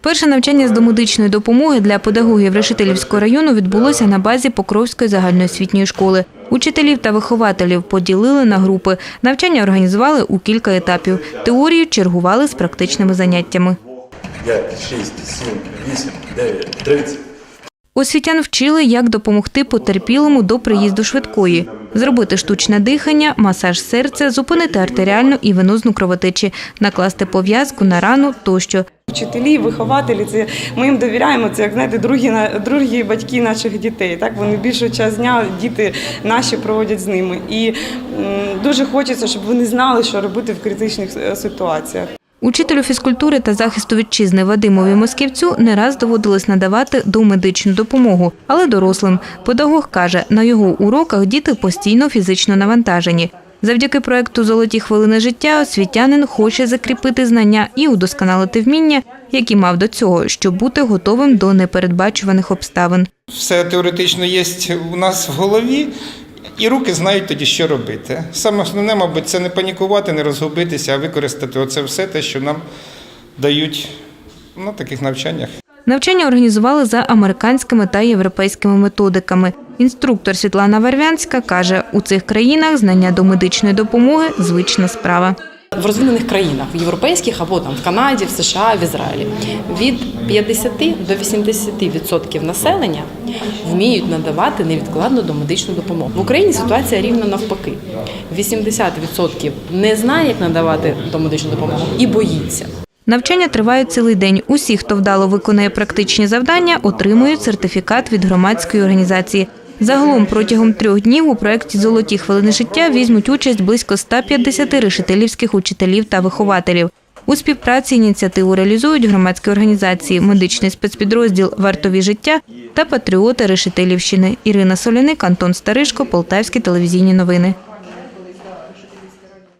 Перше навчання з домедичної допомоги для педагогів Решетилівського району відбулося на базі Покровської загальноосвітньої школи. Учителів та вихователів поділили на групи. Навчання організували у кілька етапів. Теорію чергували з практичними заняттями. 5, 6, 7, 8, 9, 30. Освітян вчили, як допомогти потерпілому до приїзду швидкої, зробити штучне дихання, масаж серця, зупинити артеріальну і венозну кровотечі, накласти пов'язку на рану тощо. Вчителі, вихователі, це ми їм довіряємо. Це як знаєте, другі другі батьки наших дітей. Так вони більшу час дня діти наші проводять з ними. І дуже хочеться, щоб вони знали, що робити в критичних е, ситуаціях. Учителю фізкультури та захисту вітчизни Вадимові Москівцю не раз доводилось надавати домедичну допомогу, але дорослим. Педагог каже, на його уроках діти постійно фізично навантажені. Завдяки проекту Золоті хвилини життя освітянин хоче закріпити знання і удосконалити вміння, які мав до цього, щоб бути готовим до непередбачуваних обставин. Все теоретично є у нас в голові, і руки знають тоді, що робити. Саме основне, мабуть, це не панікувати, не розгубитися, а використати оце все те, що нам дають на таких навчаннях. Навчання організували за американськими та європейськими методиками. Інструктор Світлана Вервянська каже, у цих країнах знання до медичної допомоги звична справа. в розвинених країнах, в європейських або там в Канаді, в США, в Ізраїлі від 50 до 80% населення вміють надавати невідкладну домедичну допомогу. В Україні ситуація рівно навпаки. 80% не знає, як надавати домедичну допомогу і боїться. Навчання тривають цілий день. Усі, хто вдало виконує практичні завдання, отримують сертифікат від громадської організації. Загалом протягом трьох днів у проєкті Золоті хвилини життя візьмуть участь близько 150 решетилівських учителів та вихователів. У співпраці ініціативу реалізують громадські організації, медичний спецпідрозділ Вартові життя та патріоти Решетилівщини. Ірина Соляник, Антон Старишко, Полтавські телевізійні новини.